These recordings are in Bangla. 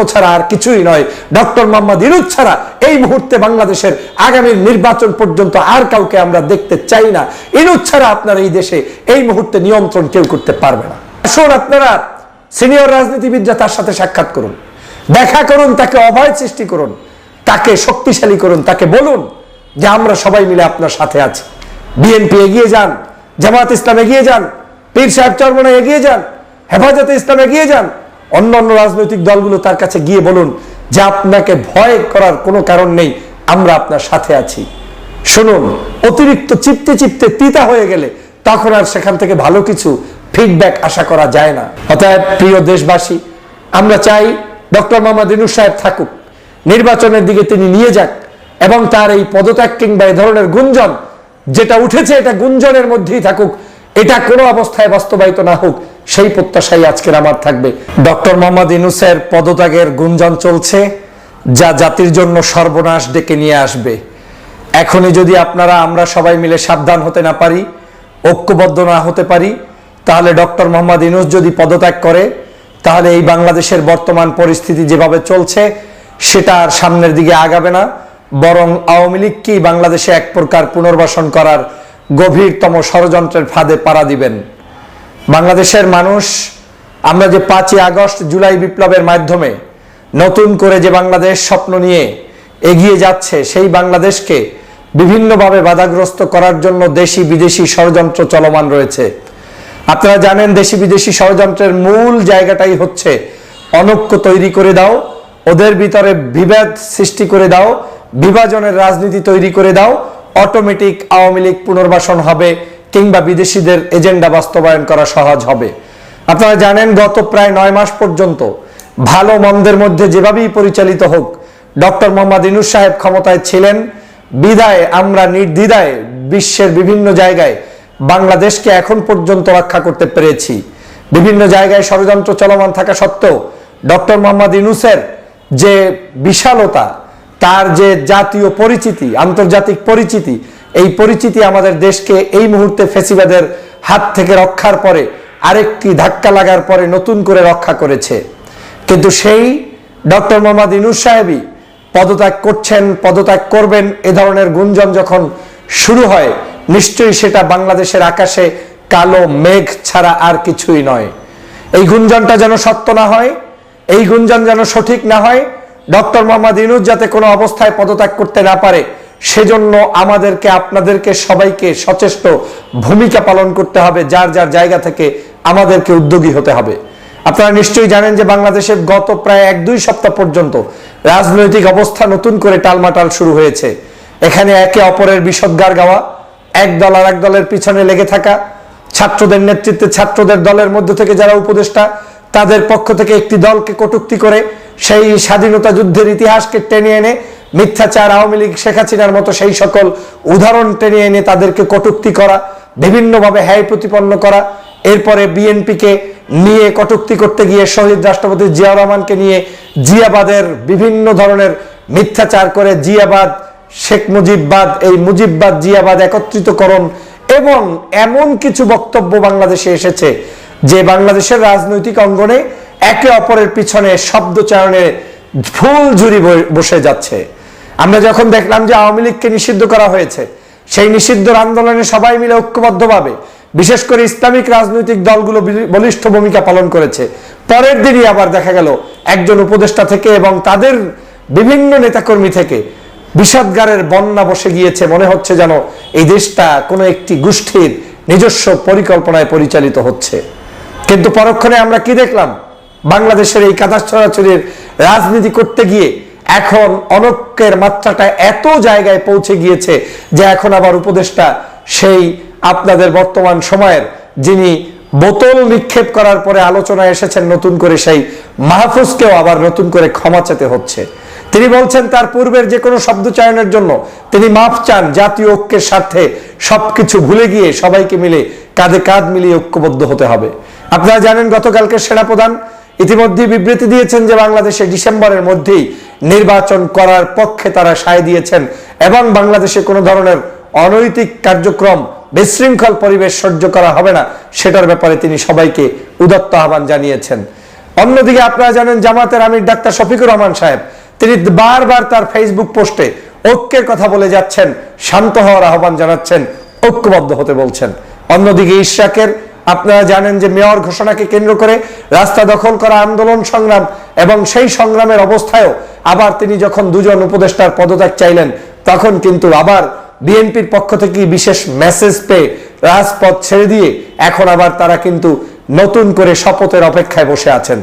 পতন ছাড়া আর কিছুই নয়। ডক্টর মোহাম্মদ ইনুজ ছাড়া এই মুহূর্তে বাংলাদেশের আগামী নির্বাচন পর্যন্ত আর কাউকে আমরা দেখতে চাই না। ইনুজ ছাড়া আপনার এই দেশে এই মুহূর্তে নিয়ন্ত্রণ কেউ করতে পারবে না। আসুন আপনারা সিনিয়র রাজনীতিবিদরা তার সাথে সাক্ষাৎ করুন। দেখা করুন, তাকে অভয় সৃষ্টি করুন, তাকে শক্তিশালী করুন, তাকে বলুন যে আমরা সবাই মিলে আপনার সাথে আছি। বিএনপি এগিয়ে যান জামাত ইসলাম এগিয়ে যান, পীর সাহেব চরমনা এগিয়ে যান, হেফাজতে ইসলাম এগিয়ে যান অন্য অন্য রাজনৈতিক দলগুলো তার কাছে গিয়ে বলুন যে আপনাকে ভয় করার কোনো কারণ নেই, আমরা আপনার সাথে আছি। শুনুন, অতিরিক্ত চিপতে চিপতে তিতা হয়ে গেলে তখন আর সেখান থেকে ভালো কিছু ফিডব্যাক আশা করা যায় না। অতএব প্রিয় দেশবাসী, আমরা চাই ডক্টর মোহাম্মদ ইনুস সাহেব থাকুক, নির্বাচনের দিকে তিনি নিয়ে যাক এবং তার এই পদত্যাগ কিংবা এ ধরনের গুঞ্জন, যেটা উঠেছে এটা গুঞ্জনের মধ্যেই থাকুক, এটা কোনো অবস্থায় বাস্তবায়িত না হোক সেই প্রত্যাশাই আজকের আমার থাকবে। ডক্টর মোহাম্মদ ইনুসের পদত্যাগের গুঞ্জন চলছে, যা জাতির জন্য সর্বনাশ ডেকে নিয়ে আসবে। এখনই যদি আপনারা, আমরা সবাই মিলে সাবধান হতে না পারি, ঐক্যবদ্ধ না হতে পারি, তাহলে ডক্টর মোহাম্মদ ইনুস যদি পদত্যাগ করে, তাহলে এই বাংলাদেশের বর্তমান পরিস্থিতি যেভাবে চলছে, সেটা আর সামনের দিকে আগাবে না। বরং আওয়ামী লীগকেই বাংলাদেশে এক প্রকার পুনর্বাসন করার গভীরতম ষড়যন্ত্রের ফাঁদে পাড়া দিবেন? বাংলাদেশের মানুষ, আমরা যে পাঁচই আগস্ট জুলাই বিপ্লবের মাধ্যমে নতুন করে যে বাংলাদেশ স্বপ্ন নিয়ে এগিয়ে যাচ্ছে, সেই বাংলাদেশকে বিভিন্নভাবে বাধাগ্রস্ত করার জন্য দেশি বিদেশি ষড়যন্ত্র চলমান রয়েছে। আপনারা জানেন দেশি বিদেশি ষড়যন্ত্রের মূল জায়গাটাই হচ্ছে অনৈক্য তৈরি করে দাও, ওদের ভিতরে বিভেদ সৃষ্টি করে দাও, বিভাজনের রাজনীতি তৈরি করে দাও, অটোমেটিক আওয়ামী লীগ পুনর্বাসন হবে কিংবা বিদেশিদের এজেন্ডা বাস্তবায়ন করা সহজ হবে। আপনারা জানেন, গত প্রায় নয় মাস পর্যন্ত ভালো মন্দের মধ্যে যেভাবেই পরিচালিত হোক, ডক্টর মোহাম্মদ ইনুস সাহেব ক্ষমতায় ছিলেন। বিদায় আমরা নির্দ্বিধায় বিশ্বের বিভিন্ন জায়গায় বাংলাদেশকে এখন পর্যন্ত রক্ষা করতে পেরেছি। বিভিন্ন জায়গায় ষড়যন্ত্র চলমান থাকা সত্ত্বেও ডক্টর মোহাম্মদ ইনুসের যে বিশালতা, তার যে জাতীয় পরিচিতি, আন্তর্জাতিক পরিচিতি এই পরিচিতি আমাদের দেশকে এই মুহূর্তে ফেসিবাদের হাত থেকে রক্ষার পরে আরেকটি ধাক্কা লাগার পরে নতুন করে রক্ষা করেছে। কিন্তু সেই ডক্টর মোহাম্মদ ইনুস সাহেবই পদত্যাগ করছেন, পদত্যাগ করবেন, এ ধরনের গুঞ্জন যখন শুরু হয়, নিশ্চয়ই সেটা বাংলাদেশের আকাশে কালো মেঘ ছাড়া আর কিছুই নয়। এই গুঞ্জনটা যেন সত্য না হয়, এই গুঞ্জন যেন সঠিক না হয়, ডক্টর মোহাম্মদ ইনুজ যাতে কোনো অবস্থায় পদত্যাগ করতে না পারে সেজন্য আমাদেরকে, আপনাদেরকে সবাইকে সচেষ্ট ভূমিকা পালন করতে হবে, যার যার জায়গা থেকে আমাদেরকে উদ্যোগী হতে হবে। আপনারা নিশ্চয়ই জানেন যে বাংলাদেশের গত প্রায় এক দুই সপ্তাহ পর্যন্ত রাজনৈতিক অবস্থা নতুন করে টালমাটাল শুরু হয়েছে। এখানে একে অপরের বিষদগার গাওয়া, এক দল আর এক দলের পিছনে লেগে থাকা, ছাত্রদের নেতৃত্বে ছাত্রদের দলের মধ্য থেকে যারা উপদেষ্টা, তাদের পক্ষ থেকে একটি দলকে কটুক্তি করে সেই স্বাধীনতা যুদ্ধের ইতিহাসকে টেনে এনে, মিথ্যাচার আওয়ামী লীগ, শেখ হাসিনার মতো সেই সকল উদাহরণ টেনে এনে তাদেরকে কটুক্তি করা, বিভিন্নভাবে হ্যায় প্রতিপন্ন করা, এরপরে বিএনপিকে নিয়ে কটুক্তি করতে গিয়ে শহীদ রাষ্ট্রপতি জিয়া রহমানকে নিয়ে জিয়াবাদের বিভিন্ন ধরনের মিথ্যাচার করে জিয়াবাদ, শেখ মুজিববাদ, এই মুজিববাদ, জিয়াবাদ একত্রিতকরণ এবং এমন কিছু বক্তব্য বাংলাদেশে এসেছে যে বাংলাদেশের রাজনৈতিক অঙ্গনে একে অপরের পিছনে শব্দ চায়নে ফুল ঝুরি বসে যাচ্ছে। আমরা যখন দেখলাম যে আওয়ামী লীগকে নিষিদ্ধ করা হয়েছে, সেই নিষিদ্ধর আন্দোলনে সবাই মিলে ঐক্যবদ্ধভাবে, বিশেষ করে ইসলামিক রাজনৈতিক দলগুলো বলিষ্ঠ ভূমিকা পালন করেছে। পরের দিনই আবার দেখা গেল একজন উপদেষ্টা থেকে এবং তাদের বিভিন্ন নেতাকর্মী থেকে বিষাদগারের বন্যা বসে গিয়েছে। মনে হচ্ছে যেন এই দেশটা কোনো একটি গোষ্ঠীর নিজস্ব পরিকল্পনায় পরিচালিত হচ্ছে। কিন্তু পরক্ষণে আমরা কি দেখলাম? বাংলাদেশের এই কাদা ছড়াছড়ির রাজনীতি করতে গিয়ে এখন অনক্যের মাত্রাটা এত জায়গায় পৌঁছে গিয়েছে যে এখন আবার উপদেষ্টা সেই আপনাদের বর্তমান সময়ের যিনি বোতল নিক্ষেপ করার পরে আলোচনায় এসেছেন নতুন করে সেই মাহফুজকেও আবার নতুন করে ক্ষমা চেতে হচ্ছে। তিনি বলছেন, তার পূর্বের যে কোনো শব্দ চয়নের জন্য তিনি মাফ চান, জাতীয় ঐক্যের স্বার্থে সবকিছু ভুলে গিয়ে সবাইকে মিলে কাঁধে কাঁধ মিলিয়ে ঐক্যবদ্ধ হতে হবে। আপনারা জানেন গতকালকে সেনাপ্রধান ইতিমধ্যে বিবৃতি দিয়েছেন যে বাংলাদেশে ডিসেম্বরের মধ্যেই নির্বাচন করার পক্ষে তারা সায় দিয়েছেন এবং বাংলাদেশে কোনো ধরনের অনৈতিক কার্যক্রম, বিশৃঙ্খল পরিবেশ সহ্য করা হবে না, সেটার ব্যাপারে তিনি সবাইকে উদত্ত আহ্বান জানিয়েছেন। অন্যদিকে আপনারা জানেন জামাতের আমির ডাক্তার শফিকুর রহমান সাহেব, তিনি বারবার তার ফেসবুক পোস্টে ঐক্যের কথা বলে যাচ্ছেন, শান্ত হওয়ার আহ্বান জানাচ্ছেন, ঐক্যবদ্ধ হতে বলছেন। অন্যদিকে ইশাকের আপনারা জানেন যে মেয়র ঘোষণাকে কেন্দ্র করে রাস্তা দখল করা আন্দোলন সংগ্রাম এবং সেই সংগ্রামের অবস্থায়ও আবার তিনি যখন দুজন উপদেষ্টার পদত্যাগ চাইলেন, তখন কিন্তু আবার বিএনপির পক্ষ থেকে বিশেষ মেসেজ পেয়ে রাজপথ ছেড়ে দিয়ে এখন আবার তারা কিন্তু নতুন করে শপথের অপেক্ষায় বসে আছেন।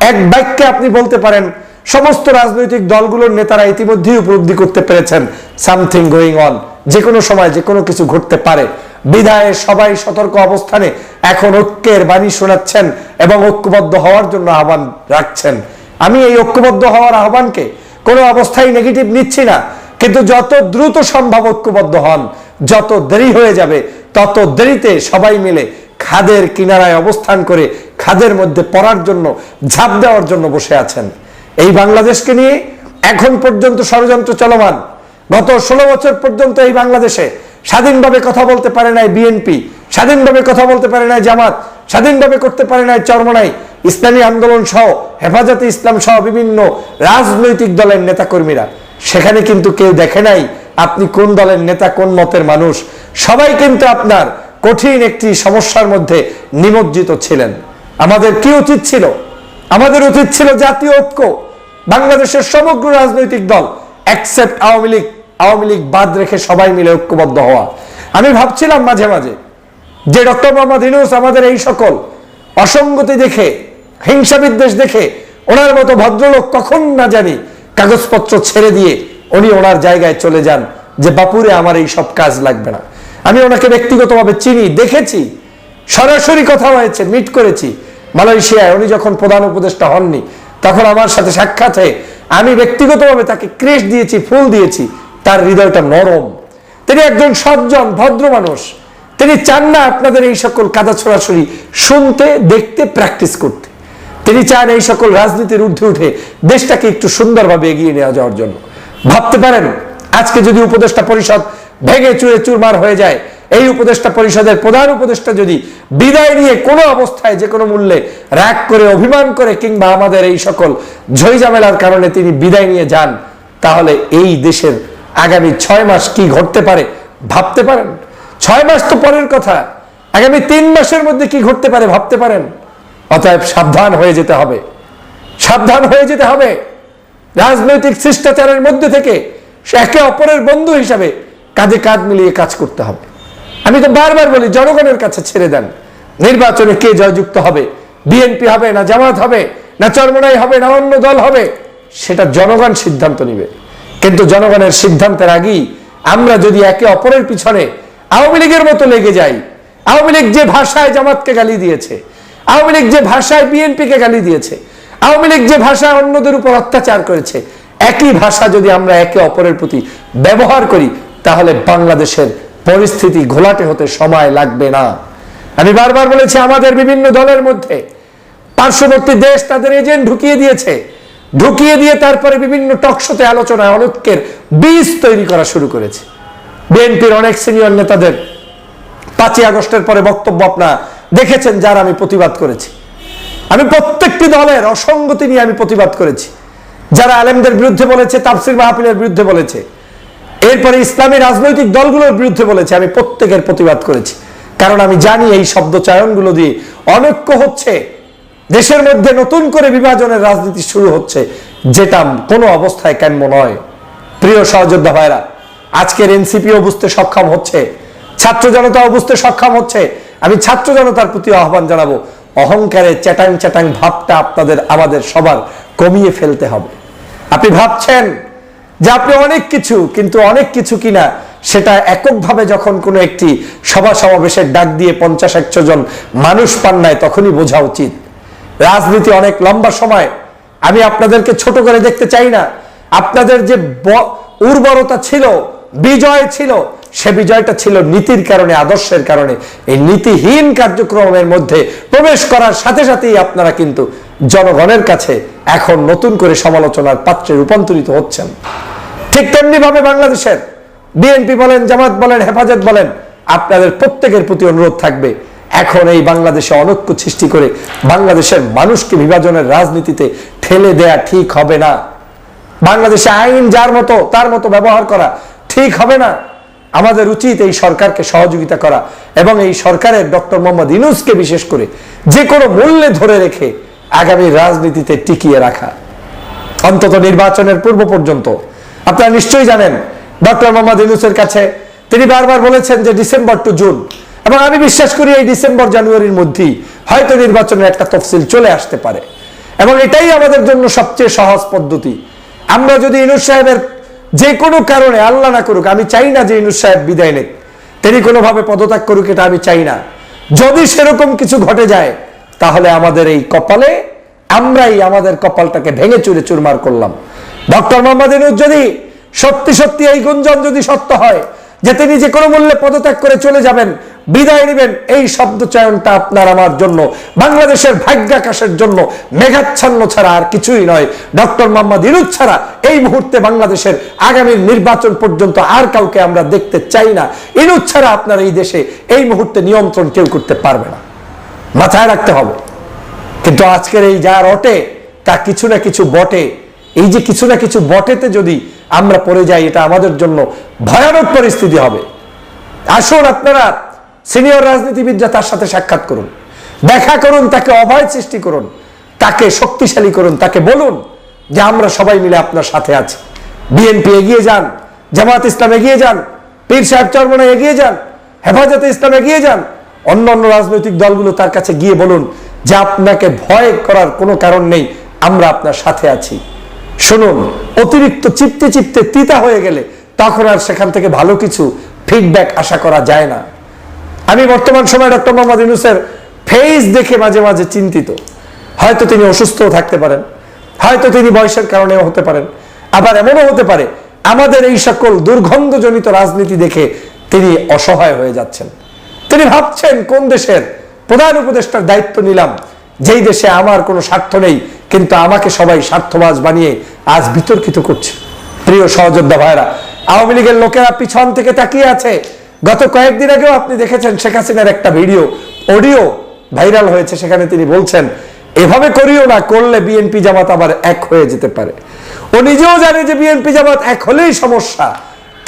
এক বাক্যে আপনি বলতে পারেন, সমস্ত রাজনৈতিক দলগুলোর নেতারা ইতিমধ্যেই উপলব্ধি করতে পেরেছেন, সামথিং গোয়িং অন। যে কোনো সময় যে কোনো কিছু ঘটতে পারে। বিধায় সবাই সতর্ক অবস্থানে এখন ঐক্যের বাণী শোনাচ্ছেন এবং ঐক্যবদ্ধ হওয়ার জন্য আহ্বান রাখছেন। আমি এই ঐক্যবদ্ধ হওয়ার আহ্বানকে কোনো অবস্থায় নেগেটিভ নিচ্ছি না, কিন্তু যত দ্রুত সম্ভব ঐক্যবদ্ধ হন, যত দেরি হয়ে যাবে, তত দেরিতে সবাই মিলে খাদের কিনারায় অবস্থান করে খাদের মধ্যে পড়ার জন্য, ঝাঁপ দেওয়ার জন্য বসে আছেন। এই বাংলাদেশকে নিয়ে এখন পর্যন্ত ষড়যন্ত্র চলমান। গত ষোলো বছর পর্যন্ত এই বাংলাদেশে স্বাধীনভাবে কথা বলতে পারে নাই বিএনপি স্বাধীনভাবে কথা বলতে পারে নাই জামাত, স্বাধীনভাবে করতে পারে নাই চরমনাই, ইসলামী আন্দোলন সহ, হেফাজতে ইসলাম সহ বিভিন্ন রাজনৈতিক দলের নেতাকর্মীরা। সেখানে কিন্তু কেউ দেখে নাই আপনি কোন দলের নেতা, কোন মতের মানুষ। সবাই কিন্তু আপনার কঠিন একটি সমস্যার মধ্যে নিমজ্জিত ছিলেন। আমাদের কি উচিত ছিল? আমাদের উচিত ছিল জাতীয় ঐক্য। বাংলাদেশের সমগ্র রাজনৈতিক দল অ্যাকসেপ্ট আওয়ামী লীগ আওয়ামী লীগ বাদ রেখে সবাই মিলে ঐক্যবদ্ধ হওয়া। আমি ভাবছিলাম মাঝে মাঝে যে ডক্টর মোহাম্মদ ইনুস আমাদের এই সকল অসঙ্গতি দেখে, হিংসা বিদ্বেষ দেখে, ওনার মতো ভদ্রলোক কখন না জানি কাগজপত্র ছেড়ে দিয়ে উনি ওনার জায়গায় চলে যান যে বাপুরে আমার এই সব কাজ লাগবে না। আমি ওনাকে ব্যক্তিগতভাবে চিনি, দেখেছি, সরাসরি কথা হয়েছে, মিট করেছি। মালয়েশিয়ায় উনি যখন প্রধান উপদেষ্টা হননি, তখন আমার সাথে সাক্ষাৎ হয়ে আমি ব্যক্তিগতভাবে তাকে ক্রেশ দিয়েছি, ফুল দিয়েছি তার হৃদয়টা নরম। তিনি একজন সজ্জন, ভদ্র মানুষ। তিনি চান না আপনাদের এই সকল কাদা ছড়াছড়ি শুনতে, দেখতে প্র্যাকটিস করতে। তিনি চান এই সকল রাজনীতির ঊর্ধ্বে উঠে দেশটাকে একটু সুন্দরভাবে এগিয়ে নেওয়া যাওয়ার জন্য। ভাবতে পারেন, আজকে যদি উপদেষ্টা পরিষদ ভেঙে চুরে চুরমার হয়ে যায়, এই উপদেষ্টা পরিষদের প্রধান উপদেষ্টা যদি বিদায় নিয়ে কোনো অবস্থায় যে কোনো মূল্যে রাগ করে, অভিমান করে, কিংবা আমাদের এই সকল ঝইঝামেলার কারণে তিনি বিদায় নিয়ে যান, তাহলে এই দেশের আগামী ছয় মাস কি ঘটতে পারে ভাবতে পারেন? ছয় মাস তো পরের কথা। আগামী তিন মাসের মধ্যে কি ঘটতে পারে ভাবতে পারেন? অতএব সাবধান হয়ে যেতে হবে। সাবধান হয়ে যেতে হবে। রাজনৈতিক শিষ্টাচারের মধ্যে থেকে একে অপরের বন্ধু হিসাবে কাঁধে কাঁধ মিলিয়ে কাজ করতে হবে। আমি তো বারবার বলি, জনগণের কাছে ছেড়ে দেন। নির্বাচনে কে জয়যুক্ত হবে? বিএনপি হবে না জামাত হবে? না চরমনাই হবে? না অন্য দল হবে? সেটা জনগণ সিদ্ধান্ত নিবে। কিন্তু জনগণের সিদ্ধান্তের আগেই আমরা যদি একে অপরের পিছনে আওয়ামী লীগের মতো লেগে যাই, আওয়ামী লীগ যে ভাষায় জামাতকে গালি দিয়েছে, আওয়ামী লীগ যে ভাষায় বিএনপিকে গালি দিয়েছে, আওয়ামী লীগ যে ভাষায় অন্যদের উপর অত্যাচার করেছে, একই ভাষা যদি আমরা একে অপরের প্রতি ব্যবহার করি, তাহলে বাংলাদেশের পরিস্থিতি ঘোলাটে হতে সময় লাগবে না। আমি বারবার বলেছি, আমাদের বিভিন্ন দলের মধ্যে পার্শ্ববর্তী দেশ তাদের এজেন্ট ঢুকিয়ে দিয়েছে। ঢুকিয়ে দিয়ে তারপরে বিভিন্ন টকশোতে আলোচনায় অনৈক্যের বীজ তৈরি করা শুরু করেছে। বিএনপির অনেক সিনিয়র নেতাদের পাঁচই আগস্টের পরে বক্তব্য আপনারা দেখেছেন, যার আমি প্রতিবাদ করেছি। আমি প্রত্যেকটি দলের অসঙ্গতি নিয়ে আমি প্রতিবাদ করেছি। যারা আলেমদের বিরুদ্ধে বলেছে, তাফসির মাহফিলের বিরুদ্ধে বলেছে, এরপরে ইসলামী রাজনৈতিক দলগুলোর বিরুদ্ধে বলেছে, আমি প্রত্যেকের প্রতিবাদ করেছি। কারণ আমি জানি এই শব্দ চয়নগুলো দিয়ে অনৈক্য হচ্ছে। দেশের মধ্যে নতুন করে বিভাজনের রাজনীতি শুরু হচ্ছে, যেটা কোনো অবস্থায় কেন্ম নয়। প্রিয় সহযোদ্ধা ভাইরা, আজকের এনসিপিও বুঝতে সক্ষম হচ্ছে, ছাত্র জনতাও বুঝতে সক্ষম হচ্ছে। আমি ছাত্র জনতার প্রতি আহ্বান জানাব, অহংকারে চ্যাটাং চ্যাটাং ভাবটা আপনাদের, আমাদের সবার কমিয়ে ফেলতে হবে। আপনি ভাবছেন যে আপনি অনেক কিছু, কিন্তু অনেক কিছু কিনা, সেটা এককভাবে যখন কোনো একটি সভা সমাবেশের ডাক দিয়ে পঞ্চাশ একশো জন মানুষ পান নাই, তখনই বোঝা উচিত। রাজনীতি অনেক লম্বা সময়। আমি আপনাদেরকে ছোট করে দেখতে চাই না। আপনাদের যে উর্বরতা ছিল, বিজয় ছিল, সে বিজয়টা ছিল নীতির কারণে, আদর্শের কারণে। এই নীতিহীন কার্যক্রমের মধ্যে প্রবেশ করার সাথে সাথেই আপনারা কিন্তু জনগণের কাছে এখন নতুন করে সমালোচনার পাত্রে রূপান্তরিত হচ্ছেন। ঠিক তেমনি ভাবে বাংলাদেশের বিএনপি বলেন, জামাত বলেন, হেফাজত বলেন, আপনাদের প্রত্যেকের প্রতি অনুরোধ থাকবে এখন এই বাংলাদেশে অনৈক্য সৃষ্টি করে বাংলাদেশের মানুষকে বিভাজনের রাজনীতিতে ঠেলে দেয়া ঠিক হবে না। বাংলাদেশে আইন যার মতো, তার মতো ব্যবহার করা ঠিক হবে না। আমাদের উচিত এই সরকারকে সহযোগিতা করা এবং এই সরকারের ডক্টর মোহাম্মদ ইনুসকে বিশেষ করে যে কোনো মূল্যে ধরে রেখে আগামী রাজনীতিতে টিকিয়ে রাখা। অন্তত নির্বাচনের পূর্ব পর্যন্ত। আপনারা নিশ্চয়ই জানেন, ডক্টর মোহাম্মদ ইনুসের কাছে তিনি বারবার বলেছেন যে ডিসেম্বর টু জুন এবং আমি বিশ্বাস করি এই ডিসেম্বর, জানুয়ারির মধ্যেই হয়তো নির্বাচনের একটা তফসিল চলে আসতে পারে। এবং এটাই আমাদের জন্য সবচেয়ে সহজ পদ্ধতি। আমরা যদি ইনুস সাহেবের যে কোনো কারণে আল্লাহ না করুক, আমি চাই না যে ইনুস সাহেব বিদায় নেক। তিনি কোনোভাবে পদত্যাগ করুক এটা আমি চাই না। যদি সেরকম কিছু ঘটে যায়, তাহলে আমাদের এই কপালে, আমরাই আমাদের কপালটাকে ভেঙে চুরে চুরমার করলাম। ডক্টর মোহাম্মদ ইনুস যদি সত্যি সত্যি এই গুঞ্জন যদি সত্য হয় যে তিনি যে কোনো মূল্যে পদত্যাগ করে চলে যাবেন, বিদায় নেবেন, এই শব্দ চয়নটা আপনার আমার জন্য, বাংলাদেশের ভাগ্যাকাশের জন্য মেঘাচ্ছন্ন ছাড়া আর কিছুই নয়। ডক্টর মোহাম্মদ ইনুস ছাড়া এই মুহূর্তে বাংলাদেশের আগামী নির্বাচন পর্যন্ত আর কাউকে আমরা দেখতে চাই না। ইনুস ছাড়া আপনার এই দেশে এই মুহূর্তে নিয়ন্ত্রণ কেউ করতে পারবে না। মাথায় রাখতে হবে। কিন্তু আজকের এই যা রটে, তা কিছু না কিছু বটে। এই যে কিছু না কিছু বটেতে যদি আমরা পড়ে যাই, এটা আমাদের জন্য ভয়ানক পরিস্থিতি হবে। আসুন আপনারা সিনিয়র রাজনীতিবিদরা তার সাথে সাক্ষাৎ করুন, দেখা করুন, তাকে অভয় সৃষ্টি করুন, তাকে শক্তিশালী করুন, তাকে বলুন যে আমরা সবাই মিলে আপনার সাথে আছি। বিএনপি এগিয়ে যান জামাত ইসলাম এগিয়ে যান, পীর সাহেব চরমনা এগিয়ে যান, হেফাজতে ইসলাম এগিয়ে যান, অন্য অন্য রাজনৈতিক দলগুলো তার কাছে গিয়ে বলুন যে আপনাকে ভয় করার কোনো কারণ নেই, আমরা আপনার সাথে আছি। শুনুন, অতিরিক্ত চিপতে চিপতে তিতা হয়ে গেলে তখন আর সেখান থেকে ভালো কিছু ফিডব্যাক আশা করা যায় না। আমি বর্তমান সময় ডক্টর মোহাম্মদ ইউনুসের ফেস দেখে মাঝে মাঝে চিন্তিত। হয়তো তিনি অসুস্থও থাকতে পারেন, হয়তো তিনি বয়সের কারণেও হতে পারেন, আবার এমনও হতে পারে, আমাদের এই সকল দুর্গন্ধজনিত রাজনীতি দেখে তিনি অসহায় হয়ে যাচ্ছেন। তিনি ভাবছেন কোন দেশের প্রধান উপদেষ্টার দায়িত্ব নিলাম যেই দেশে আমার কোনো স্বার্থ নেই, কিন্তু আমাকে সবাই স্বার্থবাজ বানিয়ে আজ বিতর্কিত করছে। প্রিয় সহযোদ্ধা ভাইরা আওয়ামী লীগের লোকেরা পিছন থেকে তাকিয়ে আছে। গত কয়েকদিন আগেও আপনি দেখেছেন শেখ হাসিনার একটা ভিডিও, অডিও ভাইরাল হয়েছে। সেখানে তিনি বলছেন, এভাবে করিও না, করলে বিএনপি জামাত আবার এক হয়ে যেতে পারে। ও নিজেও জানে যে বিএনপি জামাত এক হলেই সমস্যা।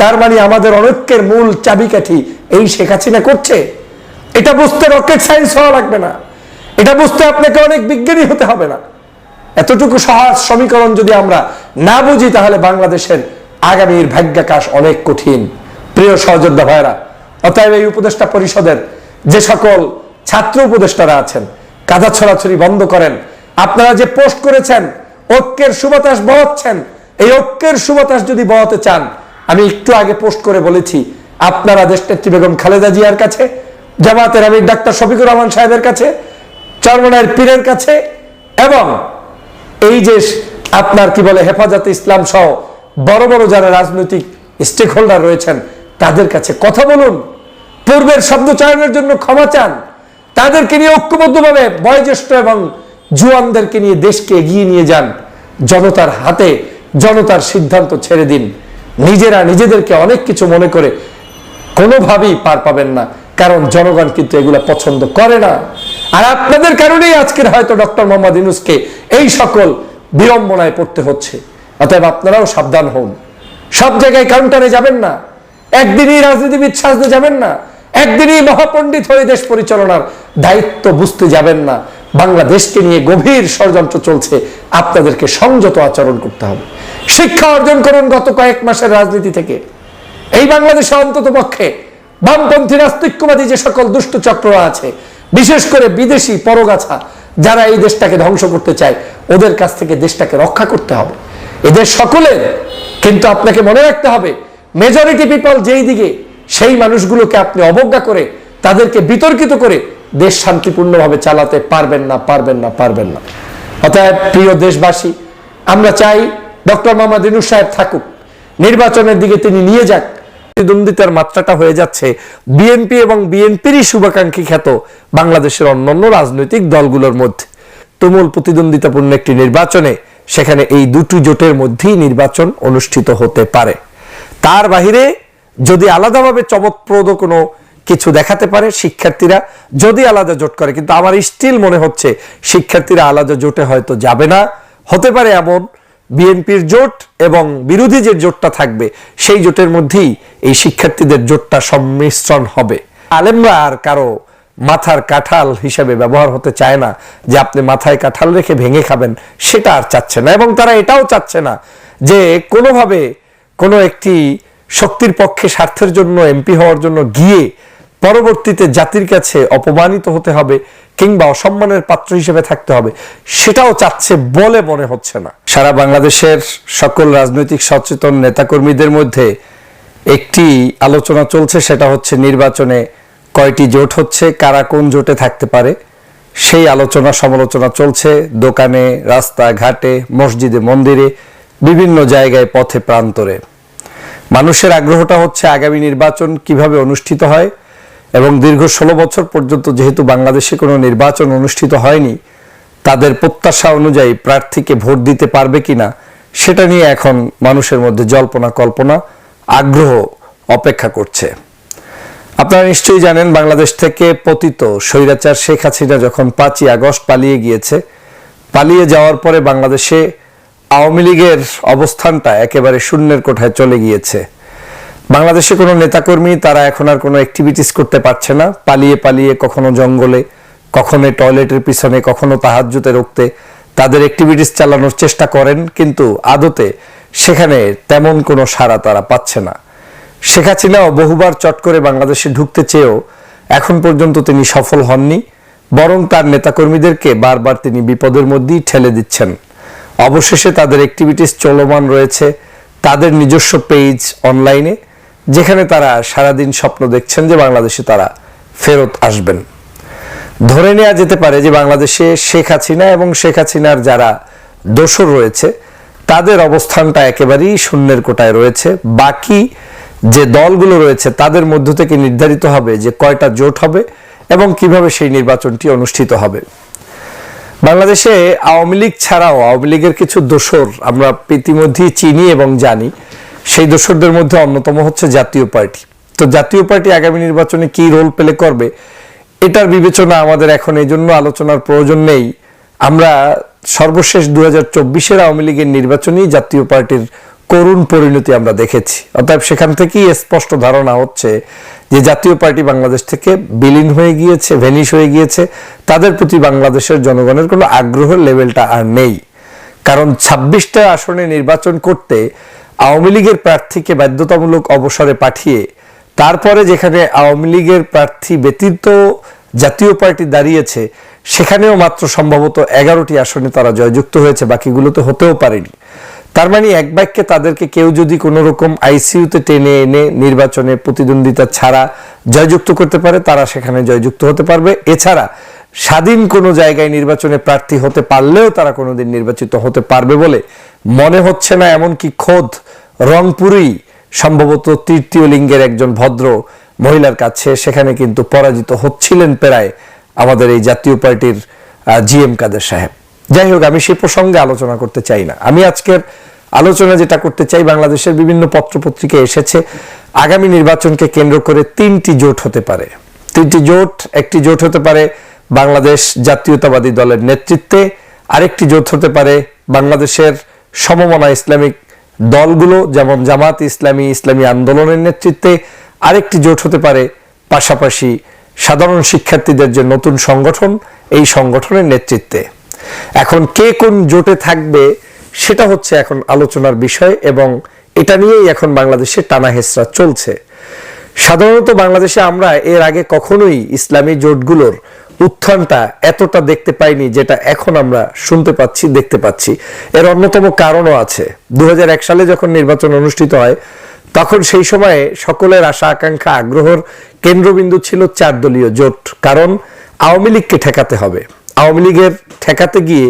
তার মানে আমাদের অনৈক্যের মূল চাবিকাঠি এই শেখ হাসিনা করছে। এটা বুঝতে রকেট সায়েন্স হওয়া লাগবে না। এটা বুঝতে আপনাকে অনেক বিজ্ঞানী হতে হবে না। এতটুকু সহজ সমীকরণ যদি আমরা না বুঝি, তাহলে বাংলাদেশের আগামীর ভাগ্যাকাশ অনেক কঠিন। প্রিয় সহযোদ্ধা ভাইরা অতএব এই উপদেষ্টা পরিষদের যে সকল ছাত্র উপদেষ্টারা আছেন, কাদা ছড়াছড়ি বন্ধ করেন। আপনারা যে পোস্ট করেছেন, ঐক্যের সুবাতাস বহাচ্ছেন, এই ঐক্যের সুবাতাস যদি বহাতে চান, আমি একটু আগে পোস্ট করে বলেছি, আপনারা দেশনেত্রী বেগম খালেদা জিয়ার কাছে জামাতের আমির ডাক্তার শফিকুর রহমান সাহেবের কাছে চরমনায়ের পীরের কাছে এবং এই যে আপনার কি বলে হেফাজতে ইসলাম সহ বড় বড় যারা রাজনৈতিক স্টেক হোল্ডার রয়েছেন, তাদের কাছে কথা বলুন। পূর্বের শব্দ চয়নের জন্য ক্ষমা চান। তাদেরকে নিয়ে ঐক্যবদ্ধভাবে বয়োজ্যেষ্ঠ এবং জুয়ানদেরকে নিয়ে দেশকে এগিয়ে নিয়ে যান। জনতার হাতে জনতার সিদ্ধান্ত ছেড়ে দিন। নিজেরা নিজেদেরকে অনেক কিছু মনে করে কোনোভাবেই পার পাবেন না। কারণ জনগণ কিন্তু এগুলো পছন্দ করে না। আর আপনাদের কারণেই আজকের হয়তো ডক্টর মোহাম্মদ ইনুসকে এই সকল বিড়ম্বনায় পড়তে হচ্ছে। অতএব আপনারাও সাবধান হন। সব জায়গায় কাউন্টারে যাবেন না। একদিনই রাজনীতিবিদ সাজতে যাবেন না। একদিনই মহাপণ্ডিত হয়ে দেশ পরিচালনার দায়িত্ব বুঝতে যাবেন না। বাংলাদেশকে নিয়ে গভীর ষড়যন্ত্র চলছে। আপনাদেরকে সংযত আচরণ করতে হবে। শিক্ষা অর্জন করুন গত কয়েক মাসের রাজনীতি থেকে। এই বাংলাদেশে অন্তত পক্ষে বামপন্থী নাস্তিক্যবাদী যে সকল দুষ্ট চক্ররা আছে বিশেষ করে বিদেশি পরগাছা যারা এই দেশটাকে ধ্বংস করতে চায়, ওদের কাছ থেকে দেশটাকে রক্ষা করতে হবে। এদের সকলের কিন্তু আপনাকে মনে রাখতে হবে মেজরিটি পিপল যেই দিকে, সেই মানুষগুলোকে আপনি অবজ্ঞা করে, তাদেরকে বিতর্কিত করে দেশ শান্তিপূর্ণভাবে চালাতে পারবেন না পারবেন না পারবেন না। অতএব প্রিয় দেশবাসী, আমরা চাই ডক্টর মোহাম্মদ ইনুস সাহেব থাকুক, নির্বাচনের দিকে তিনি নিয়ে যাক প্রতিদ্বন্দ্বিতার মাত্রাটা হয়ে যাচ্ছে। বিএনপি এবং বিএনপিরই শুভাকাঙ্ক্ষী খ্যাত বাংলাদেশের অন্যান্য রাজনৈতিক দলগুলোর মধ্যে। তুমুল প্রতিদ্বন্দ্বিতাপূর্ণ একটি নির্বাচনে সেখানে এই দুটি জোটের মধ্যেই নির্বাচন অনুষ্ঠিত হতে পারে। তার বাহিরে যদি আলাদাভাবে চমৎপ্রদ কোনো কিছু দেখাতে পারে শিক্ষার্থীরা, যদি আলাদা জোট করে, কিন্তু আমার স্টিল মনে হচ্ছে শিক্ষার্থীরা আলাদা জোটে হয়তো যাবে না। হতে পারে এমন বিএনপির জোট এবং বিরোধী যে জোটটা থাকবে, সেই জোটের মধ্যেই এই শিক্ষার্থীদের জোটটা সম্মিশ্রণ হবে। আলেমরা আর কারও মাথার কাঁঠাল হিসেবে ব্যবহার হতে চায় না, যে আপনি মাথায় কাঁঠাল রেখে ভেঙে খাবেন, সেটা আর চাচ্ছে না। এবং তারা এটাও চাচ্ছে না যে কোনোভাবে কোনো একটি শক্তির পক্ষে স্বার্থের জন্য এমপি হওয়ার জন্য গিয়ে পরবর্তীতে জাতির কাছে অপমানিত হতে হবে কিংবা অসম্মানের পাত্র হিসেবে থাকতে হবে, সেটাও চাচ্ছে বলে মনে হচ্ছে না। সারা বাংলাদেশের সকল রাজনৈতিক সচেতন নেতাকর্মীদের মধ্যে একটি আলোচনা চলছে, সেটা হচ্ছে নির্বাচনে কয়টি জোট হচ্ছে, কারা কোন জোটে থাকতে পারে, সেই আলোচনা সমালোচনা চলছে। দোকানে রাস্তা ঘাটে মসজিদে, মন্দিরে, বিভিন্ন জায়গায় পথে প্রান্তরে। মানুষের আগ্রহটা হচ্ছে আগামী নির্বাচন কীভাবে অনুষ্ঠিত হয় এবং দীর্ঘ ষোলো বছর পর্যন্ত যেহেতু বাংলাদেশে কোনো নির্বাচন অনুষ্ঠিত হয়নি, তাদের প্রত্যাশা অনুযায়ী প্রার্থীকে ভোট দিতে পারবে কিনা, সেটা নিয়ে এখন মানুষের মধ্যে জল্পনা কল্পনা, আগ্রহ অপেক্ষা করছে। আপনারা নিশ্চয়ই জানেন, বাংলাদেশ থেকে পতিত স্বৈরাচার শেখ হাসিনা যখন পাঁচই আগস্ট পালিয়ে গিয়েছে, পালিয়ে যাওয়ার পরে বাংলাদেশে আওয়ামী লীগের অবস্থানটা একেবারে শূন্যের কোঠায় চলে গিয়েছে। বাংলাদেশে কোনো নেতাকর্মী তারা এখন আর কোনো অ্যাক্টিভিটিস করতে পারছে না। পালিয়ে পালিয়ে কখনো জঙ্গলে, কখনো টয়লেটের পিছনে, কখনো তাহাজ্জুতে রুখতে তাদের অ্যাক্টিভিটিস চালানোর চেষ্টা করেন, কিন্তু আদতে সেখানে তেমন কোনো সাড়া তারা পাচ্ছে না। শেখ হাসিনাও বহুবার চট করে বাংলাদেশে ঢুকতে চেয়েও এখন পর্যন্ত তিনি সফল হননি, বরং তার নেতাকর্মীদেরকে বারবার তিনি বিপদের মধ্যেই ঠেলে দিচ্ছেন। অবশেষে তাদের অ্যাক্টিভিটিস চলমান রয়েছে, তাদের নিজস্ব পেজ অনলাইনে যেখানে তারা সারাদিন স্বপ্ন দেখছেন যে বাংলাদেশে তারা ফেরত আসবেন। ধরে নেওয়া যেতে পারে যে বাংলাদেশে শেখ হাসিনা এবং শেখ হাসিনার যারা দোসর রয়েছে, তাদের অবস্থানটা একেবারেই শূন্যের কোটায় রয়েছে। বাকি যে দলগুলো রয়েছে, তাদের মধ্য থেকে নির্ধারিত হবে যে কয়টা জোট হবে এবং কীভাবে সেই নির্বাচনটি অনুষ্ঠিত হবে। বাংলাদেশে আওয়ামী লীগ ছাড়াও আওয়ামী লীগের কিছু দোসর আমরা ইতিমধ্যেই চিনি এবং জানি। সেই দোসরদের মধ্যে অন্যতম হচ্ছে জাতীয় পার্টি। তো জাতীয় পার্টি আগামী নির্বাচনে কি রোল প্লে করবে, এটার বিবেচনা আমাদের এখন এই জন্য আলোচনার প্রয়োজন নেই। আমরা সর্বশেষ দু হাজার চব্বিশের আওয়ামী লীগের নির্বাচনেই জাতীয় পার্টির করুণ পরিণতি আমরা দেখেছি। অতএব সেখান থেকেই স্পষ্ট ধারণা হচ্ছে যে জাতীয় পার্টি বাংলাদেশ থেকে বিলীন হয়ে গিয়েছে ভেনিশ হয়ে গিয়েছে। তাদের প্রতি বাংলাদেশের জনগণের কোনো আগ্রহের লেভেলটা আর নেই। কারণ ছাব্বিশটা আসনে নির্বাচন করতে আওয়ামী লীগের প্রার্থীকে বাধ্যতামূলক অবসরে পাঠিয়ে তারপরে যেখানে আওয়ামী লীগের প্রার্থী ব্যতীত জাতীয় পার্টি দাঁড়িয়েছে, সেখানেও মাত্র সম্ভবত এগারোটি আসনে তারা জয়যুক্ত হয়েছে বাকিগুলোতে হতেও পারেনি। তার মানে এক বাক্যে তাদেরকে কেউ যদি কোনো রকম আইসিইউতে টেনে এনে নির্বাচনে প্রতিদ্বন্দ্বিতা ছাড়া জয়যুক্ত করতে পারে, তারা সেখানে জয়যুক্ত হতে পারবে। এছাড়া স্বাধীন কোনো জায়গায় নির্বাচনে প্রার্থী হতে পারলেও তারা কোনোদিন নির্বাচিত হতে পারবে বলে মনে হচ্ছে না, এমনকি খোদ রংপুরেই সম্ভবত তৃতীয় লিঙ্গের একজন ভদ্র মহিলার কাছে সেখানে কিন্তু পরাজিত হচ্ছিলেন প্রায় আমাদের এই জাতীয় পার্টির জি এম কাদের সাহেব। যাই হোক, আমি সে প্রসঙ্গে আলোচনা করতে চাই না। আমি আজকের আলোচনা যেটা করতে চাই, বাংলাদেশের বিভিন্ন পত্রপত্রিকা এসেছে, আগামী নির্বাচনকে কেন্দ্র করে তিনটি জোট হতে পারে। তিনটি জোট, একটি জোট হতে পারে বাংলাদেশ জাতীয়তাবাদী দলের নেতৃত্বে, আরেকটি জোট হতে পারে বাংলাদেশের সমমনা ইসলামিক দলগুলো, যেমন জামাত ইসলামী ইসলামী আন্দোলনের নেতৃত্বে, আরেকটি জোট হতে পারে পাশাপাশি সাধারণ শিক্ষার্থীদের যে নতুন সংগঠন, এই সংগঠনের নেতৃত্বে। এখন কে কোন জোটে থাকবে, সেটা হচ্ছে এখন আলোচনার বিষয় এবং এটা নিয়েই এখন বাংলাদেশে টানা হেসরা চলছে। সাধারণত বাংলাদেশে আমরা এর আগে কখনোই ইসলামী জোটগুলোর উত্থানটা এতটা দেখতে পাইনি যেটা এখন আমরা শুনতে পাচ্ছি, দেখতে পাচ্ছি। এর অন্যতম কারণও আছে। দু হাজার এক সালে যখন নির্বাচন অনুষ্ঠিত হয়, তখন সেই সময়ে সকলের আশা, আকাঙ্ক্ষা, আগ্রহর কেন্দ্রবিন্দু ছিল চার দলীয় জোট। কারণ আওয়ামী লীগকে ঠেকাতে হবে। আওয়ামী লীগের ঠেকাতে গিয়ে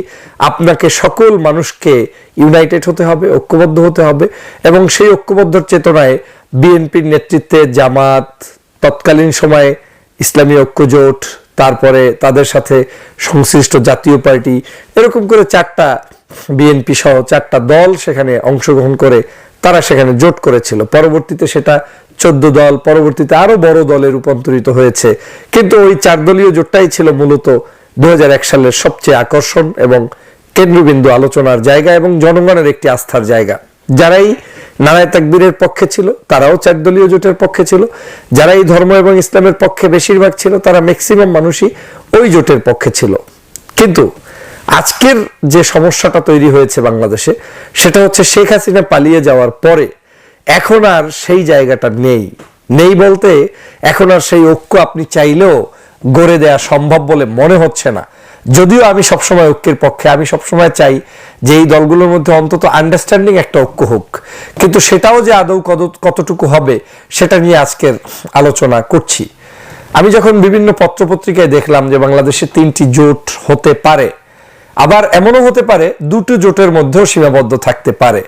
আপনাকে সকল মানুষকে ইউনাইটেড হতে হবে, ঐক্যবদ্ধ হতে হবে এবং সেই ঐক্যবদ্ধ চেতনায় বিএনপির নেতৃত্বে জামাত, তৎকালীন সময়ে ইসলামী ঐক্যজোট তারপরে তাদের সাথে সংশ্লিষ্ট জাতীয় পার্টি, এরকম করে চারটা বিএনপি সহ চারটা দল সেখানে অংশগ্রহণ করে তারা সেখানে জোট করেছিল। পরবর্তীতে সেটা চোদ্দ দল, পরবর্তীতে আরও বড় দলে রূপান্তরিত হয়েছে। কিন্তু ওই চার দলীয় জোটটাই ছিল মূলত দু সালের সবচেয়ে আকর্ষণ এবং কেন্দ্রবিন্দু আলোচনার জায়গা এবং জনগণের একটি আস্থার জায়গা। যারাই নারায় তাকবীরের পক্ষে ছিল, তারাও চার দলীয় জোটের পক্ষে ছিল। যারা এই ধর্ম এবং ইসলামের পক্ষে বেশিরভাগ ছিল, তারা ম্যাক্সিমাম মানুষই ওই জোটের পক্ষে ছিল। কিন্তু আজকের যে সমস্যাটা তৈরি হয়েছে বাংলাদেশে, সেটা হচ্ছে শেখ হাসিনা পালিয়ে যাওয়ার পরে এখন আর সেই জায়গাটা নেই। নেই বলতে এখন আর সেই ঐক্য আপনি চাইলেও গড়ে দেয়া সম্ভব বলে মনে হচ্ছে না। যদিও আমি সবসময় ঐক্যের পক্ষে, আমি সবসময় চাই যে এই দলগুলোর মধ্যে অন্তত আন্ডারস্ট্যান্ডিং একটা ঐক্য হোক। কিন্তু সেটাও যে আদৌ কত- কতটুকু হবে, সেটা নিয়ে আজকের আলোচনা করছি। আমি যখন বিভিন্ন পত্রপত্রিকায় দেখলাম যে বাংলাদেশে তিনটি জোট হতে পারে, আবার এমনও হতে পারে দুটো জোটের মধ্যেও সীমাবদ্ধ থাকতে পারে।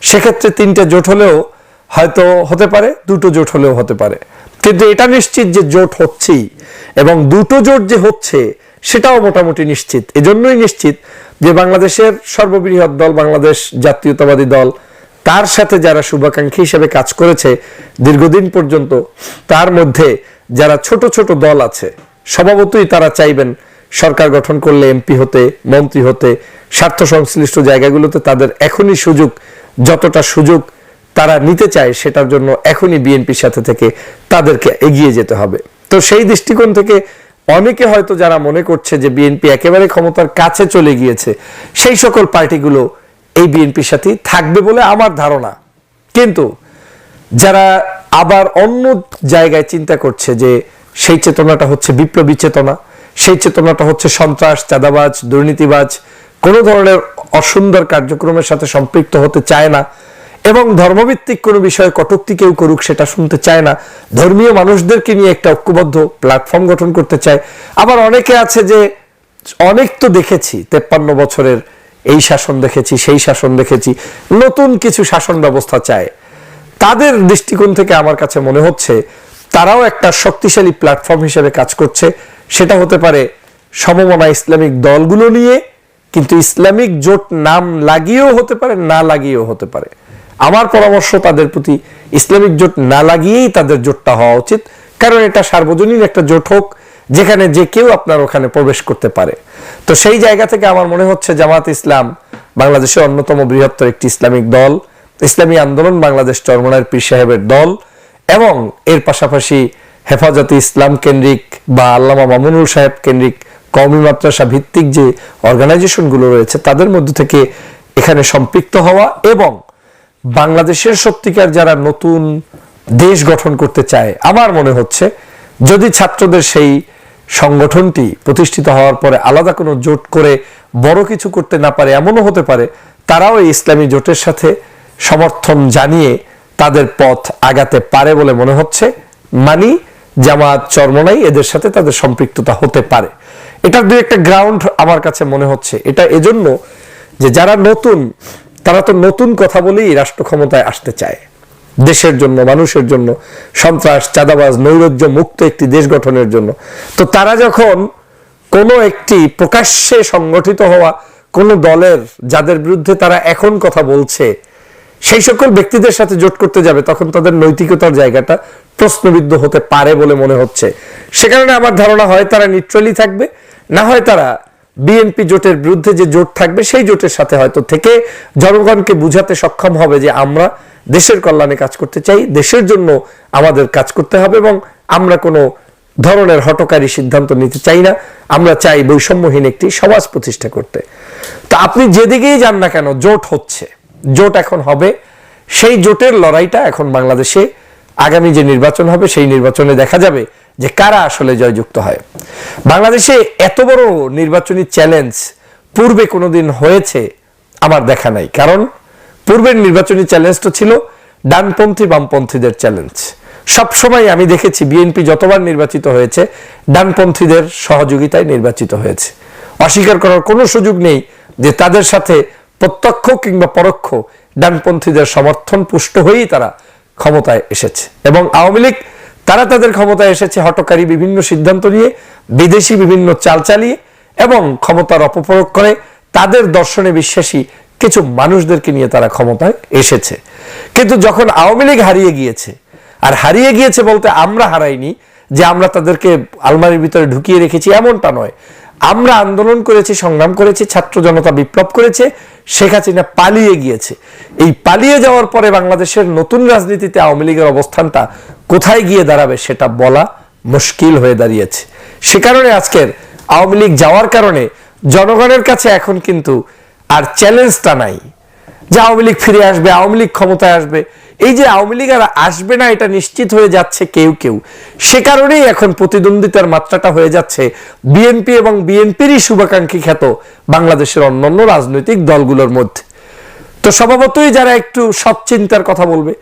সেক্ষেত্রে তিনটে জোট হলেও হয়তো হতে পারে, দুটো জোট হলেও হতে পারে। কিন্তু এটা নিশ্চিত যে জোট হচ্ছেই এবং দুটো জোট যে হচ্ছে সেটাও মোটামুটি নিশ্চিত। এজন্যই নিশ্চিত যে বাংলাদেশের সর্ববৃহৎ দল বাংলাদেশ জাতীয়তাবাদী দল, তার সাথে যারা শুভাকাঙ্ক্ষী হিসেবে কাজ করেছে দীর্ঘদিন পর্যন্ত, তার মধ্যে যারা ছোট ছোট দল আছে, স্বভাবতই তারা চাইবেন সরকার গঠন করলে এমপি হতে, মন্ত্রী হতে স্বার্থ সংশ্লিষ্ট জায়গাগুলোতে তাদের এখনই সুযোগ, যতটা সুযোগ তারা নিতে চায় সেটার জন্য এখনই বিএনপির সাথে থেকে তাদেরকে এগিয়ে যেতে হবে। তো সেই দৃষ্টিকোণ থেকে অনেকে হয়তো যারা মনে করছে যে বিএনপি একেবারে ক্ষমতার কাছে চলে গিয়েছে, সেই সকল পার্টিগুলো এই বিএনপির সাথেই থাকবে বলে আমার ধারণা। কিন্তু যারা আবার অন্য জায়গায় চিন্তা করছে যে সেই চেতনাটা হচ্ছে বিপ্লবী চেতনা, সেই চেতনাটা হচ্ছে সন্ত্রাস, চাঁদাবাজ, দুর্নীতিবাজ, কোনো ধরনের অসুন্দর কার্যক্রমের সাথে সম্পৃক্ত হতে চায় না এবং ধর্মভিত্তিক কোনো বিষয়ে কটূক্তি কেউ করুক সেটা শুনতে চায় না। ধর্মীয় মানুষদেরকে নিয়ে একটা ঐক্যবদ্ধ প্ল্যাটফর্ম গঠন করতে চায়। আবার অনেকে আছে যে অনেক তো দেখেছি, তেপ্পান্ন বছরের এই শাসন দেখেছি, সেই শাসন দেখেছি, নতুন কিছু শাসন ব্যবস্থা চায়। তাদের দৃষ্টিকোণ থেকে আমার কাছে মনে হচ্ছে তারাও একটা শক্তিশালী প্ল্যাটফর্ম হিসেবে কাজ করছে। সেটা হতে পারে সমমনা ইসলামিক দলগুলো নিয়ে, কিন্তু ইসলামিক জোট নাম লাগিয়েও হতে পারে, না লাগিয়েও হতে পারে। আমার পরামর্শ তাদের প্রতি ইসলামিক জোট না লাগিয়েই তাদের জোটটা হওয়া উচিত। কারণ এটা সার্বজনীন একটা জোট হোক, যেখানে যে কেউ আপনার ওখানে প্রবেশ করতে পারে। তো সেই জায়গা থেকে আমার মনে হচ্ছে জামাত ইসলাম বাংলাদেশের অন্যতম বৃহত্তর একটি ইসলামিক দল, ইসলামী আন্দোলন বাংলাদেশ চরমনার পীর সাহেবের দল এবং এর পাশাপাশি হেফাজতে ইসলাম কেন্দ্রিক বা আল্লামা মামুনুল সাহেব কেন্দ্রিক কওমি মাদ্রাসা ভিত্তিক যে অর্গানাইজেশনগুলো রয়েছে, তাদের মধ্যে থেকে এখানে সম্পৃক্ত হওয়া এবং বাংলাদেশের সত্যিকার যারা নতুন দেশ গঠন করতে চায়, আমার মনে হচ্ছে যদি ছাত্রদের সেই সংগঠনটি প্রতিষ্ঠিত হওয়ার পরে আলাদা কোনো জোট করে বড় কিছু করতে না পারে, এমনও হতে পারে, তারাও এই ইসলামী জোটের সাথে সমর্থন জানিয়ে তাদের পথ আগাতে পারে বলে মনে হচ্ছে। মানি জামাত চরমনাই এদের সাথে তাদের সম্পৃক্ততা হতে পারে। এটার দুই একটা গ্রাউন্ড আমার কাছে মনে হচ্ছে। এটা এজন্য যে যারা নতুন তারা তো নতুন কথা বলেই রাষ্ট্র ক্ষমতায় আসতে চায়। দেশের জন্য, মানুষের জন্য, সন্ত্রাস, চাঁদাবাজ, নৈরাজ্য মুক্ত একটি দেশ গঠনের জন্য। তো তারা যখন কোনো একটি প্রকাশ্যে সংগঠিত হওয়া কোন দলের, যাদের বিরুদ্ধে তারা এখন কথা বলছে, সেই সকল ব্যক্তিদের সাথে জোট করতে যাবে, তখন তাদের নৈতিকতার জায়গাটা প্রশ্নবিদ্ধ হতে পারে বলে মনে হচ্ছে। সে কারণে আমার ধারণা হয় তারা নিউট্রালি থাকবে, না হয় তারা বিএনপি জোটের বিরুদ্ধে যে জোট থাকবে, সেই জোটের সাথে হয়তো থেকে জনগণকে বুঝাতে সক্ষম হবে যে আমরা দেশের কল্যাণে কাজ করতে চাই, দেশের জন্য আমাদের কাজ করতে হবে এবং আমরা কোনো ধরনের হটকারী সিদ্ধান্ত নিতে চাই না। আমরা চাই বৈষম্যহীন একটি সমাজ প্রতিষ্ঠা করতে। তো আপনি যেদিকেই যান না কেন, জোট হচ্ছে। জোট এখন হবে। সেই জোটের লড়াইটা এখন বাংলাদেশে আগামী যে নির্বাচন হবে, সেই নির্বাচনে দেখা যাবে যে কারা আসলে জয়যুক্ত হয়। বাংলাদেশে এত বড় নির্বাচনী চ্যালেঞ্জ পূর্বে কোনোদিন হয়েছে আমার দেখা নাই। কারণ পূর্বের নির্বাচনী চ্যালেঞ্জটা ছিল ডানপন্থী, বামপন্থীদের চ্যালেঞ্জ। সবসময় আমি দেখেছি বিএনপি যতবার নির্বাচিত হয়েছে, ডানপন্থীদের সহযোগিতায় নির্বাচিত হয়েছে। অস্বীকার করার কোনো সুযোগ নেই যে তাদের সাথে প্রত্যক্ষ কিংবা পরোক্ষ ডানপন্থীদের সমর্থন পুষ্ট হয়েই তারা ক্ষমতায় এসেছে। এবং আওয়ামী লীগ তারা তাদের ক্ষমতায় এসেছে হটকারী বিভিন্ন সিদ্ধান্ত নিয়ে, বিদেশি বিভিন্ন চাল চালিয়ে এবং ক্ষমতার অপপ্রয়োগ করে তাদের দর্শনে বিশ্বাসী কিছু মানুষদেরকে নিয়ে তারা ক্ষমতায় এসেছে। কিন্তু যখন আওয়ামী লীগ হারিয়ে গিয়েছে, আর হারিয়ে গিয়েছে বলতে আমরা হারাইনি যে আমরা তাদেরকে আলমারির ভিতরে ঢুকিয়ে রেখেছি, এমনটা নয়। আমরা আন্দোলন করেছি, সংগ্রাম করেছি, ছাত্র জনতা বিপ্লব করেছে, শেখ হাসিনা পালিয়ে গিয়েছে। এই পালিয়ে যাওয়ার পরে বাংলাদেশের নতুন রাজনীতিতে আওয়ামী লীগের অবস্থানটা কোথায় গিয়ে দাঁড়াবে সেটা বলা মুশকিল হয়ে দাঁড়িয়েছে। সে কারণে আজকের আওয়ামী লীগ যাওয়ার কারণে জনগণের কাছে এখন কিন্তু আর চ্যালেঞ্জটা নাই। যে আওয়ামী লীগ ফিরে আসবে, আওয়ামী লীগ ক্ষমতায় আসবে এই যে আওয়ামী লীগ আর আসবে না, এটা নিশ্চিত হয়ে যাচ্ছে কেউ কেউ। সে কারণেই এখন প্রতিদ্বন্দ্বিতার মাত্রাটা হয়ে যাচ্ছে। বিএনপি এবং বিএনপিরই শুভাকাঙ্ক্ষী খ্যাত বাংলাদেশের অন্যান্য রাজনৈতিক দলগুলোর মধ্যে। তো স্বভাবতই যারা একটু সৎ চিন্তার কথা বলবে,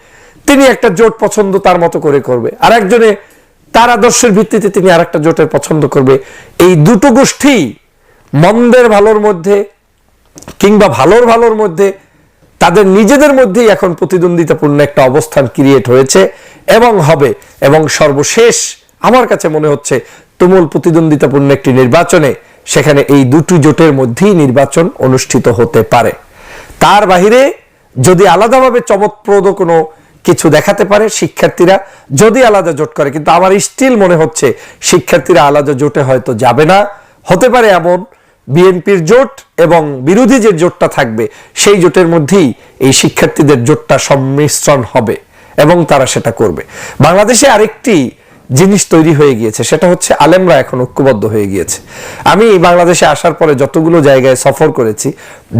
তিনি একটা জোট পছন্দ তার মতো করে করবে। আর একজনে তার আদর্শের ভিত্তিতে তিনি আরেকটা জোটের পছন্দ করবে। এই দুটো গোষ্ঠী মন্দের ভালোর মধ্যে কিংবা ভালোর ভালোর মধ্যে তাদের নিজেদের মধ্যেই এখন প্রতিদ্বন্দ্বিতাপূর্ণ একটা অবস্থান ক্রিয়েট হয়েছে এবং হবে। এবং সর্বশেষ আমার কাছে মনে হচ্ছে তুমুল প্রতিদ্বন্দ্বিতাপূর্ণ একটি নির্বাচনে সেখানে এই দুটি জোটের মধ্যেই নির্বাচন অনুষ্ঠিত হতে পারে। তার বাহিরে যদি আলাদাভাবে চমৎপ্রদ কোনো কিছু দেখাতে পারে শিক্ষার্থীরা, যদি আলাদা জোট করে, কিন্তু আমার স্টিল মনে হচ্ছে শিক্ষার্থীরা আলাদা জোটে হয়তো যাবে না। হতে পারে এমন বিএনপির জোট এবং বিরোধী যে জোটটা থাকবে, সেই জোটের মধ্যেই এই শিক্ষার্থীদের জোটটা সম্মিশ্রণ হবে এবং তারা সেটা করবে। বাংলাদেশে আরেকটি জিনিস তৈরি হয়ে গিয়েছে, সেটা হচ্ছে আলেমরা এখন ঐক্যবদ্ধ হয়ে গিয়েছে। আমি বাংলাদেশে আসার পরে যতগুলো জায়গায় সফর করেছি,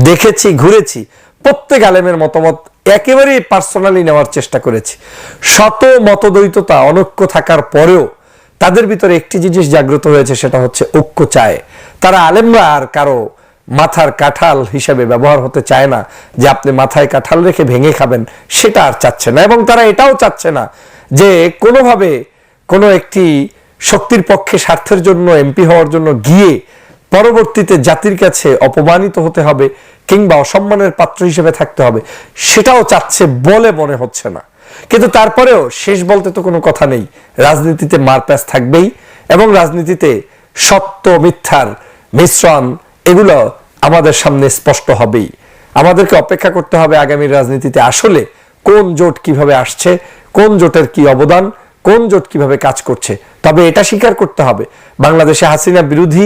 দেখেছি, ঘুরেছি, প্রত্যেক আলেমের মতামত একেবারেই পার্সোনালি নেওয়ার চেষ্টা করেছি। শত মতদ্বৈততা, অনৈক্য থাকার পরেও তাদের ভিতরে একটি জিনিস জাগ্রত হয়েছে, সেটা হচ্ছে ঐক্য চায়। তারা আলেমরা আর কারও মাথার কাঁঠাল হিসেবে ব্যবহার হতে চায় না, যে আপনি মাথায় কাঁঠাল রেখে ভেঙে খাবেন, সেটা আর চাচ্ছে না। এবং তারা এটাও চাচ্ছে না যে কোনোভাবে কোনো একটি শক্তির পক্ষে স্বার্থের জন্য, এমপি হওয়ার জন্য গিয়ে পরবর্তীতে জাতির কাছে অপমানিত হতে হবে কিংবা অসম্মানের পাত্র হিসেবে থাকতে হবে, সেটাও চাচ্ছে বলে মনে হচ্ছে না। কিন্তু তারপরেও শেষ বলতে তো কোনো কথা নেই। রাজনীতিতে মারপ্যাচ থাকবেই এবং রাজনীতিতে সত্য, মিথ্যার মিশ্রণ এগুলো আমাদের সামনে স্পষ্ট হবেই। আমাদেরকে অপেক্ষা করতে হবে আগামী রাজনীতিতে আসলে কোন জোট কীভাবে আসছে, কোন জোটের কি অবদান, কোন জোট কীভাবে কাজ করছে। তবে এটা স্বীকার করতে হবে, বাংলাদেশে হাসিনা বিরোধী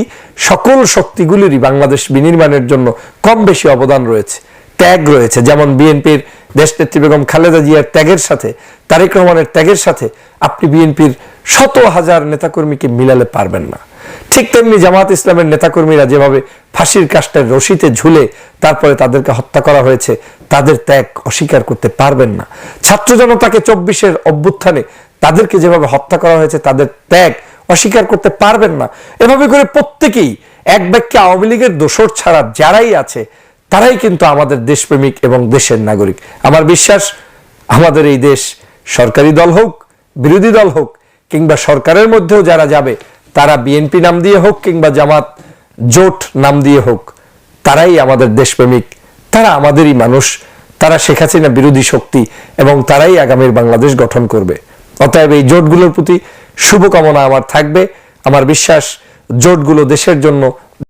সকল শক্তিগুলিরই বাংলাদেশ বিনির্মাণের জন্য কম বেশি অবদান রয়েছে, ত্যাগ রয়েছে। যেমন বিএনপির দেশনেত্রী বেগম খালেদা জিয়ার ত্যাগের সাথে, তারেক রহমানের ত্যাগের সাথে আপনি বিএনপির শত হাজার নেতাকর্মীকে মিলালে পারবেন না। ঠিক তেমনি জামাত ইসলামের নেতাকর্মীরা যেভাবে ফাঁসির কাষ্টের রশিতে ঝুলে তারপরে তাদেরকে হত্যা করা হয়েছে, তাদের ত্যাগ অস্বীকার করতে পারবেন না। ছাত্র জনতাকে চব্বিশের অভ্যুত্থানে তাদেরকে যেভাবে হত্যা করা হয়েছে, তাদের ত্যাগ অস্বীকার করতে পারবেন না। এভাবে করে প্রত্যেকেই এক বাক্যে আওয়ামী লীগের দোষর ছাড়া যারাই আছে তারাই কিন্তু আমাদের দেশপ্রেমিক এবং দেশের নাগরিক। আমার বিশ্বাস, আমাদের এই দেশ সরকারি দল হোক, বিরোধী দল হোক, কিংবা সরকারের মধ্যেও যারা যাবে, তারা বিএনপি নাম দিয়ে হোক কিংবা জামাত জোট নাম দিয়ে হোক, তারাই আমাদের দেশপ্রেমিক। তারা আমাদেরই মানুষ, তারা শেখ হাসিনা বিরোধী শক্তি এবং তারাই আগামীর বাংলাদেশ গঠন করবে। অতএব এই জোটগুলোর প্রতি শুভকামনা আমার থাকবে। আমার বিশ্বাস, জোটগুলো দেশের জন্য